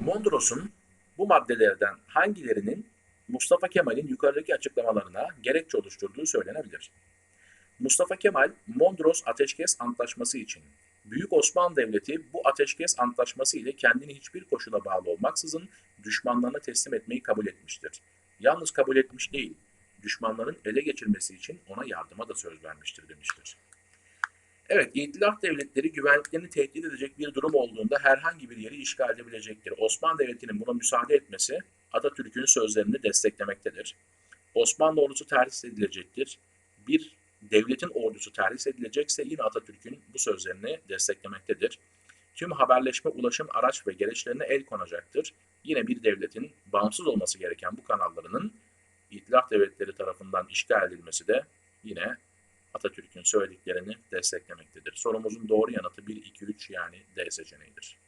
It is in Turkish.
Mondros'un bu maddelerden hangilerinin Mustafa Kemal'in yukarıdaki açıklamalarına gerekçe oluşturduğu söylenebilir. Mustafa Kemal, Mondros Ateşkes Antlaşması için Büyük Osmanlı Devleti bu ateşkes antlaşması ile kendini hiçbir koşula bağlı olmaksızın düşmanlarına teslim etmeyi kabul etmiştir. Yalnız kabul etmiş değil, düşmanların ele geçirmesi için ona yardıma da söz vermiştir demiştir. Evet, İtilaf devletleri güvenliklerini tehdit edecek bir durum olduğunda herhangi bir yeri işgal edebilecektir. Osmanlı Devleti'nin buna müsaade etmesi Atatürk'ün sözlerini desteklemektedir. Osmanlı ordusu terhis edilecektir. Bir devletin ordusu terhis edilecekse yine Atatürk'ün bu sözlerini desteklemektedir. Tüm haberleşme, ulaşım, araç ve gereçlerine el konacaktır. Yine bir devletin bağımsız olması gereken bu kanallarının İtilaf devletleri tarafından işgal edilmesi de yine Atatürk'ün söylediklerini desteklemektedir. Sorumuzun doğru yanıtı 1, 2, 3 yani D seçeneğidir.